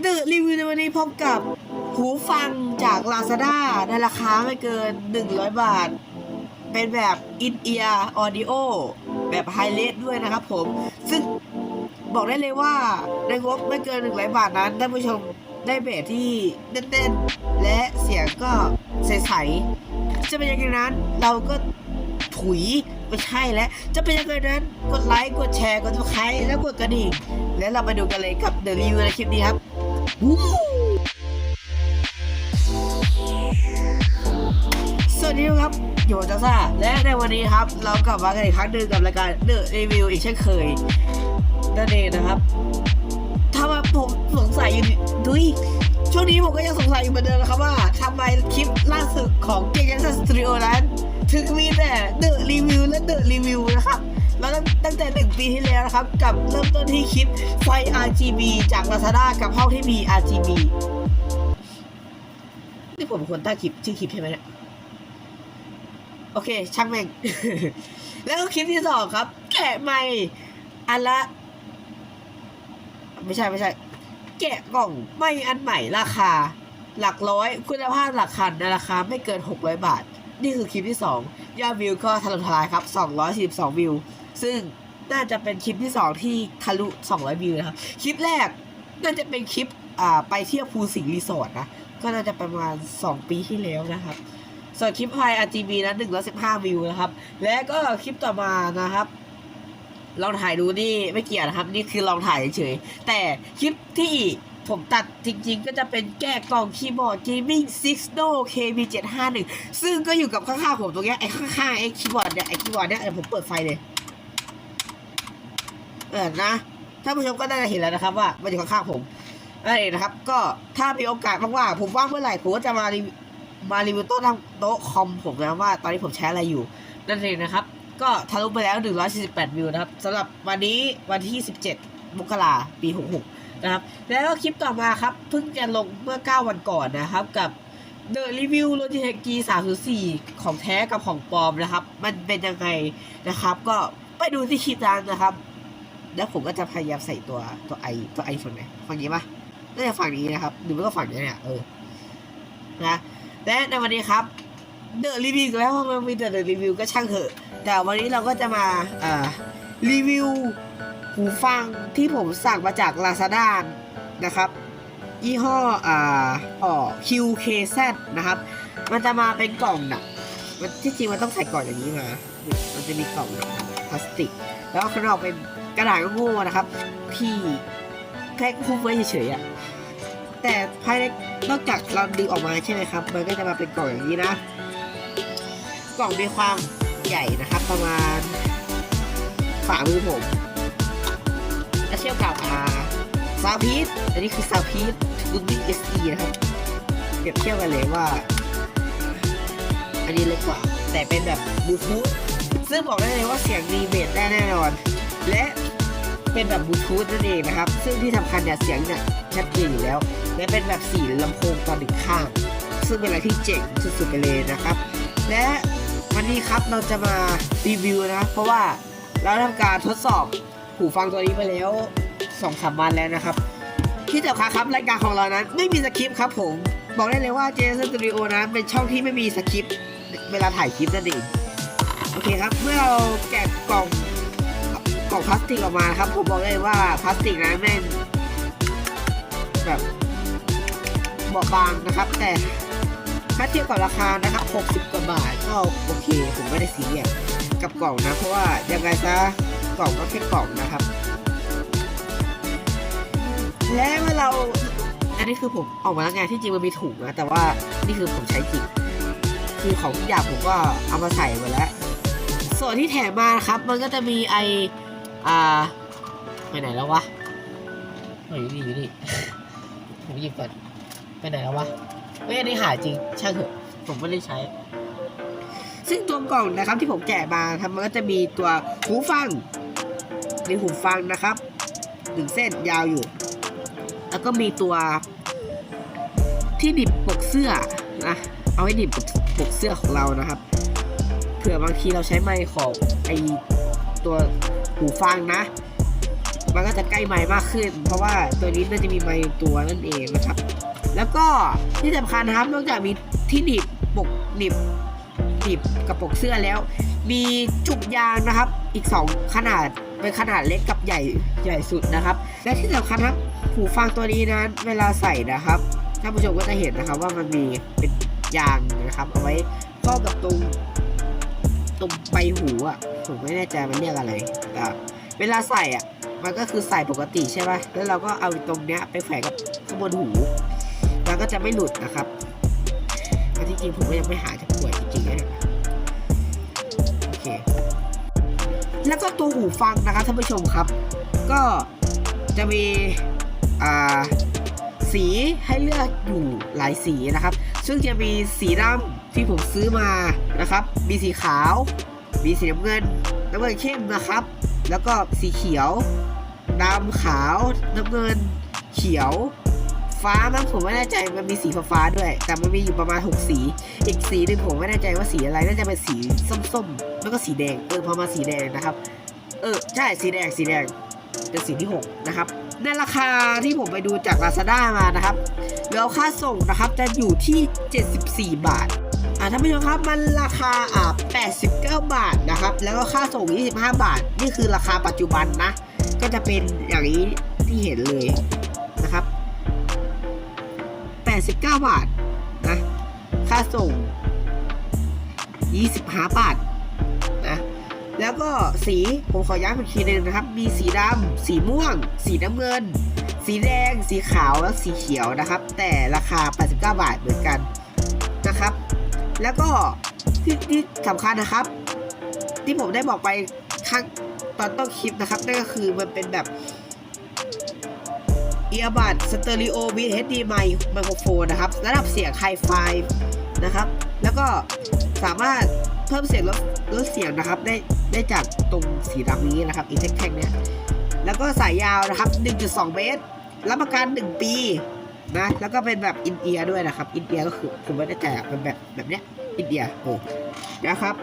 เดอะรีวิวในวันนี้พบกับหูฟังจาก Lazada ในราคาไม่เกิน 100 บาท เป็นแบบ in ear audio แบบไฮเลสด้วยนะครับผม ซึ่งบอกได้เลยว่าในงบไม่เกิน 100 บาทนั้นท่านผู้ชมได้เบสที่เต้นๆ และเสียงก็ใสๆ จะเป็นยังไงนั้นเราก็ถุยไม่ใช่แล้วจะเป็นยังไงนั้น กดไลค์ กดแชร์ กดซับสไครแล้วกดกระดิ่ง แล้วเราไปดูกันเลยกับ The Review ในคลิปนี้ครับ สวัสดีครับอยู่กับจ้าซ่า และในวันนี้ครับ เรากลับมากันอีกครั้งหนึ่งกับรายการ The Review อีกเช่นเคยนั่นเองนะครับถ้าว่าผมสงสัยอยู่ดุยช่วงนี้ผมก็ยังสงสัยอยู่เหมือนเดิมนะครับว่าทำไมคลิปล่าสุดของเกม s สตูดิโอนั้น ถึงมีแต่เดอะรีวิวและเดอะรีวิวนะครับ แล้วตั้งแต่หนึ่งปีที่แล้วนะครับ กับเริ่มต้นที่คลิปไฟ RGB จาก Lazada กับห้องที่มี RGB นี่ผมควรตั้งคลิปชื่อคลิปใช่ไหมเนี่ยโอเค ช่างแม่ง แล้วก็คลิปที่สองครับ แกะไม่อันละ ไม่ใช่ไม่ใช่ แกะกล่องไม่อันใหม่ราคา หลักร้อย คุณภาพหลักคันในราคาไม่เกิน 600 บาท นี่คือคลิปที่ 2 ยอดวิวก็ทะลุทลายครับ 242 วิว ซึ่งน่าจะเป็นคลิปที่ 2 ที่ทะลุ 200 วิวนะครับ คลิปแรกน่าจะเป็นคลิปอ่าไปเที่ยวภูสิงห์รีสอร์ทนะ ก็น่าจะประมาณ 2 ปีที่แล้วนะครับ ส่วนคลิปไฮ RGB นะ115 วิวนะครับ และก็คลิปต่อมานะครับลองถ่ายดูนี่ไม่เกี่ยวนะครับ นี่คือลองถ่ายเฉยๆแต่คลิปที่ผมตัดจริงๆ ก็จะเป็นแก้กล่องคีย์บอร์ด Gaming Sixno KB751 ซึ่งก็อยู่กับข้างๆผมตรงนี้ไอ้ข้างๆไอ้คีย์บอร์ดเนี่ยไอ้คีย์บอร์ดเนี่ยผมเปิดไฟเลย เออนะท่านผู้ชมก็น่าจะเห็นแล้วนะครับ ว่ามันอยู่ข้างๆผมนั่นเองนะครับ ก็ถ้ามีโอกาสว่างๆผมว่างเมื่อไหร่ผมก็จะมารีมารีวิวโต๊ะทำโต๊ะคอมผมนะว่าตอนนี้ผมใช้อะไรอยู่ นั่นเองนะครับ ก็ทะลุไปแล้ว 148 วิวนะครับสำหรับวันนี้วันที่ 17 มกราปี 66 นะครับ แล้วก็คลิปต่อมาครับเพิ่งจะลงเมื่อ 9 วันก่อนนะครับกับ The Review Logitech G 304 ของแท้กับของปลอมนะครับ มันเป็นยังไงนะครับ ก็ไปดูที่คลิปนั้นนะครับ แล้วผมก็จะพยายามใส่ตัวตัวไอตัวไอฝั่งไหนฝั่งนี้ปะน่าจะฝั่งนี้นะครับหรือไม่ก็ฝั่งนี้เนี่ยเออนะและในวันนี้ครับเดอะรีวิวแล้วเพราะมันมีแต่เดอะรีวิวก็ช่างเถอะแต่วันนี้เราก็จะมาอ่ารีวิวหูฟังที่ผมสั่งมาจาก Lazada นะครับยี่ห้ออ่าอ๋อ QKZ นะครับ มันจะมาเป็นกล่องน่ะ มันที่จริงมันต้องใส่กล่องอย่างนี้มา มันจะมีกล่องพลาสติก แล้วข้างนอกเป็นกระดาษโง่นะครับ ที่แค่คุ้มไว้เฉยๆอะแต่ภายในนอกจากเราดึงออกมาใช่ไหมครับ มันก็จะมาเป็นกล่องอย่างนี้นะ กล่องมีความใหญ่นะครับ ประมาณฝ่ามือผมและเทียบกับอ่าซาวพีทอันนี้คือซาวพีทรุ่นบิ๊กเอสดีนะครับ เปรียบเทียบกันเลยว่า อันนี้เล็กกว่า แต่เป็นแบบบลูทูธซึ่งบอกได้เลยว่าเสียงดีเบสได้แน่นอน และเป็นแบบบลูทูธนั่นเองนะครับ ซึ่งที่สำคัญเนี่ยเสียงเนี่ยชัดเจนอยู่แล้ว และเป็นแบบสี่ลำโพงต่อหนึ่งข้าง ซึ่งเป็นอะไรที่เจ๋งสุดๆไปเลยนะครับ และวันนี้ครับเราจะมารีวิวนะครับ เพราะว่าเราทำการทดสอบหูฟังตัวนี้ไปแล้วสองสามวันแล้วนะครับ ที่สำคัญครับรายการของเรานั้นไม่มีสคริปต์ครับผม บอกได้เลยว่า j s Studio นะเป็นช่องที่ไม่มีสคริปต์ เวลาถ่ายคลิปนั่นเองโอเคครับ เมื่อเราแกะกล่องกล่องพลาสติกออกมาครับ ผมบอกเลยว่าพลาสติกนั้นแม่งแบบบอบบางนะครับ แต่ถ้าเทียบกับราคานะครับ 60กว่าบาทก็โอเค ผมไม่ได้ซีเรียสกับกล่องนะ เพราะว่ายังไงซะกล่องก็แค่กล่องนะครับ และเมื่อเราอันนี้คือผมออกมาแล้วไงที่จริงมันมีถุงนะแต่ว่านี่คือผมใช้จริง คือของทุกอย่างผมก็เอามาใส่ไว้แล้ว ส่วนที่แถมมานะครับ มันก็จะมีไออ่าไปไหนแล้ววะเฮ้ยอยู่นี่อยู่นี่ผมหยิบก่อนไปไหนแล้ววะเฮ้ยอันนี้หาจริงช่างเถอะผมไม่ได้ใช้ ซึ่งตัวกล่องนะครับที่ผมแกะมาครับมันก็จะมีตัวหูฟังมีหูฟังนะครับหนึ่งเส้นยาวอยู่ แล้วก็มีตัวที่ดิบปกเสื้อนะเอาไว้ดิบ ปกเสื้อของเรานะครับ เผื่อบางทีเราใช้ไมค์ของไอตัวหูฟังนะ มันก็จะใกล้ไมค์มากขึ้น เพราะว่าตัวนี้มันจะมีไมค์ตัวนั่นเองนะครับ แล้วก็ที่สำคัญนะครับนอกจากมีที่หนีบปกหนีบหนีบกระปกเสื้อแล้ว มีจุกยางนะครับ อีก 2 ขนาดเป็นขนาดเล็กกับใหญ่ใหญ่สุดนะครับ และที่สำคัญครับหูฟังตัวนี้นะเวลาใส่นะครับท่านผู้ชมก็จะเห็นนะครับว่ามันมีเป็นยาง นะครับ เอาไว้ครอบกับตรงตรงใบหูอะผมไม่แน่ใจมันเรียกอะไรแต่เวลาใส่อะ มันก็คือใส่ปกติใช่ไหมแล้วเราก็เอาตรงเนี้ยไปแขวนกับข้างบนหูแล้วก็จะไม่หลุดนะครับอันที่จริงผมก็ยังไม่หายจะป่วยจริงๆนะโอเค แล้วก็ตัวหูฟังนะครับท่านผู้ชมครับ ก็จะมีอ่าสีให้เลือกอยู่หลายสีนะครับ ซึ่งจะมีสีดำที่ผมซื้อมานะครับ มีสีขาว มีสีน้ำเงิน น้ำเงินเข้มนะครับ แล้วก็สีเขียวดำขาว น้ำเงิน เขียว ฟ้ามั้งผมไม่แน่ใจมันมีสีฟ้าด้วย แต่มันมีอยู่ประมาณ 6 สี อีกสีหนึ่งผมไม่แน่ใจว่าสีอะไรน่าจะเป็นสีส้มๆ แล้วก็สีแดงเออพอมาสีแดงนะครับ เออใช่สีแดงสีแดง เป็นสีที่ 6 นะครับ ในราคาที่ผมไปดูจาก Lazada มานะครับแล้วค่าส่งนะครับจะอยู่ที่ 74 บาทอ่าท่านผู้ชมครับมันราคาอ่า89 บาทนะครับ แล้วก็ค่าส่ง 25 บาท นี่คือราคาปัจจุบันนะ ก็จะเป็นอย่างนี้ที่เห็นเลยนะครับ 89 บาทนะ ค่าส่ง 25 บาท แล้วก็สีผมขอย้ำอีกทีหนึงนะครับ มีสีดำสีม่วง สีน้ำเงิน สีแดง สีขาวและสีเขียวนะครับ แต่ราคา 89 บาทเหมือนกันนะครับ แล้วก็ที่ที่สำคัญนะครับ ที่ผมได้บอกไปข้งตอนต้นคลิปนะครับนั่นก็คือมันเป็นแบบเอียบัดสเตอริโอวีเฮดีไมไมโครโฟนนะครับ ระดับเสียงไฮไฟนะครับ แล้วก็สามารถ เพิ่มเสียงลดลดเสียงนะครับได้ได้จากตรงสีดำนี้นะครับอีเทคแท็กเนี่ยแล้วก็สายยาวนะครับ 1.2 เมตรรับประกัน 1 ปีนะแล้วก็เป็นแบบอินเอียด้วยนะครับ อินเอียก็คือผมไม่ได้แจกเป็นแบบแบบเนี้ยอินเดียเออนะครับ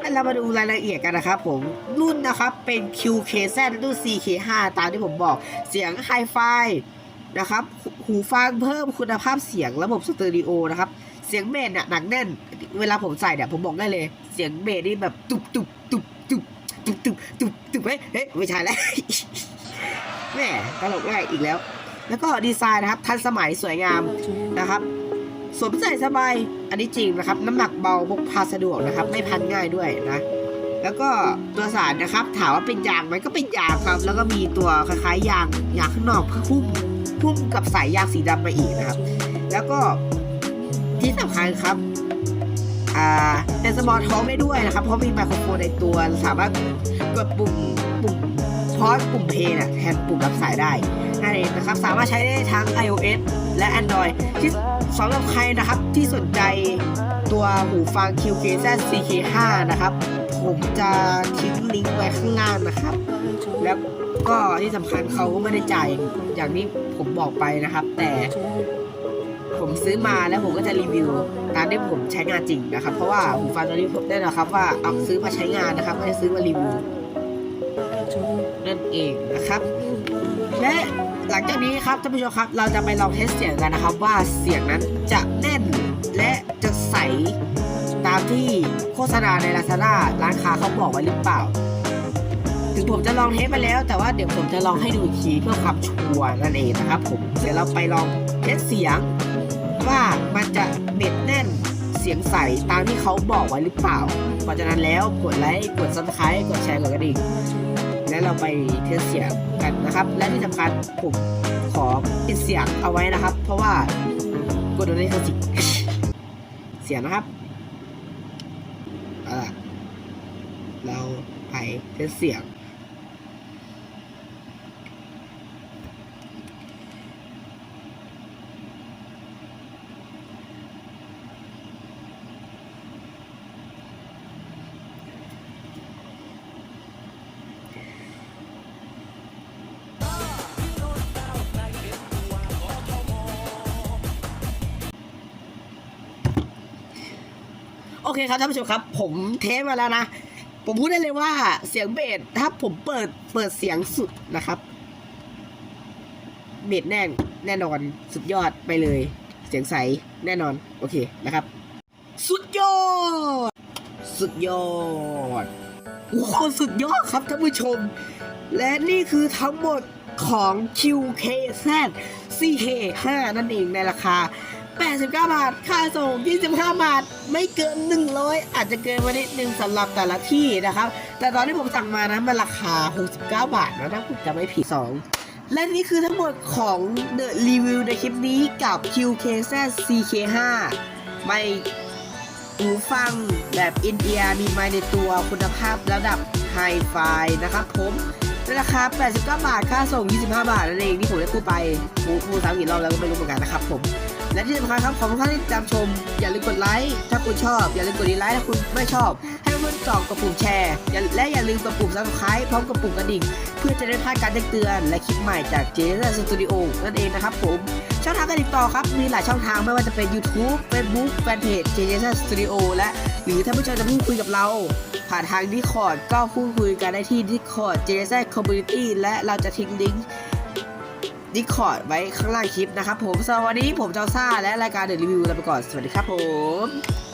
แล้วเรามาดูรายละเอียดกันนะครับผมรุ่นนะครับเป็น QKZ รุ่น CK5 ตามที่ผมบอกเสียงไฮไฟนะครับหูฟังเพิ่มคุณภาพเสียงระบบสเตอริโอนะครับ สียงเบสเนี่ยหนักแน่น เวลาผมใส่เนี่ยผมบอกได้เลย เสียงเบสนี่แบบตุบตุบตุบตุบตุบตุบตุบตุบเฮ้ยเฮ้ยไม่ใช่แล้วแม่ตลกได้อีกแล้ว แล้วก็ดีไซน์นะครับ ทันสมัยสวยงามนะครับสวมใส่สบายอันนี้จริงนะครับ น้ำหนักเบาพกพาสะดวกนะครับ ไม่พันง่ายด้วยนะ แล้วก็ตัวสารนะครับ ถามว่าเป็นยางไหมก็เป็นยางครับ แล้วก็มีตัวคล้ายๆยางยางข้างนอกพุ่มพุ่มกับสายยางสีดำมาอีกนะครับ แล้วก็ ที่สำคัญครับอ่าเป็นสมอลท้องได้ด้วยนะครับ เพราะมีไมโครโฟนในตัวสามารถกดปุ่มปุ่มพอสปุ่มเพย์นี่ยแทนปุ่มรับสายได้นั่นเองนะครับ สามารถใช้ได้ทั้ง iOS และ Android ที่สำหรับใครนะครับที่สนใจตัวหูฟัง QKZ CK5 นะครับ ผมจะทิ้งลิงก์ไว้ข้างล่างนะครับ แล้วก็ที่สำคัญเขาก็ไม่ได้จ่ายอย่างที่ผมบอกไปนะครับ แต่ ผมซื้อมาแล้วผมก็จะรีวิวตามที่ผมใช้งานจริงนะครับ เพราะว่าหูฟังตัวนี้ผมได้นะครับว่าเอาซื้อมาใช้งานนะครับไม่ได้ซื้อมารีวิวนั่นเองนะครับ และหลังจากนี้ครับท่านผู้ชมครับ เราจะไปลองเทสเสียงกันนะครับ ว่าเสียงนั้นจะแน่นและจะใสตามที่โฆษณาใน Lazada ร้านค้าเขาบอกไว้หรือเปล่า ถึงผมจะลองเทสไปแล้ว แต่ว่าเดี๋ยวผมจะลองให้ดูอีกทีเพื่อความชัวร์นั่นเองนะครับผมเดี๋ยวเราไปลองเทสเสียง ว่ามันจะเม็ดแน่นเสียงใสตามที่เขาบอกไว้หรือเปล่าเพราะฉะนั้นแล้วกดไลค์กดซับสไครต์กดแชร์กดกระดิ่งและเราไปเทสเสียงกันนะครับ และที่สำคัญผมขอปิดเสียงเอาไว้นะครับ เพราะว่ากดโดนได้สิเสียงนะครับเอาล่ะเราไปเทสเสียง เคครับท่านผู้ชมครับ ผมเทสมาแล้วนะ ผมพูดได้เลยว่าเสียงเบสถ้าผมเปิดเปิดเสียงสุดนะครับ เบสแน่นแน่นอนสุดยอดไปเลย เสียงใสแน่นอนโอเคนะครับ สุดยอด สุดยอดโอ้โหสุดยอดครับท่านผู้ชม และนี่คือทั้งหมดของ QKZ CK5 นั่นเองในราคา 89 บาท ค่าส่ง 25 บาท ไม่เกิน 100 อาจจะเกินมานิดนึงสำหรับแต่ละที่นะครับ แต่ตอนที่ผมสั่งมานะมันราคา 69 บาทนะถ้าผมจะไม่ผิด 2 และนี่คือทั้งหมดของ The Review ในคลิปนี้กับ QKZ CK5 ไม่หูฟังแบบอินเดียมีไมค์ในตัวคุณภาพระดับไฮไฟนะครับผมในราคา 89 บาท ค่าส่ง 25 บาทนั่นเองที่ผมได้พูดไปพูดพูดซ้ำกี่รอบแล้วก็ไม่รู้เหมือนกันนะครับผม และที่สำคัญครับขอบคุณท่านที่ติดตามชม อย่าลืมกดไลค์ถ้าคุณชอบ อย่าลืมกดดีไลค์ถ้าคุณไม่ชอบ ให้เพื่อนๆกรอกกดปุ่มแชร์และอย่าลืมกดปุ่ม subscribe พร้อมกับปุ่มกระดิ่ง เพื่อจะได้พลาดการแจ้งเตือน และคลิปใหม่จาก j s Studio นั่นเองนะครับผม ช่องทางการติดต่อครับ มีหลายช่องทางไม่ว่าจะเป็น YouTube Facebook Fanpage j s Studio และหรือถ้าผู้ชมจะพูดคุยกับเรา ผ่านทาง Discord ก็พูดคุยกันได้ที่ Discord j s Community และเราจะทิ้งลิงก์ ดิคอร์ดไว้ข้างล่างคลิปนะครับผมสำหรับวันนี้ผมเจ้าซ่าและรายการเด e รีวิวลาไปก่อน สวัสดีครับผม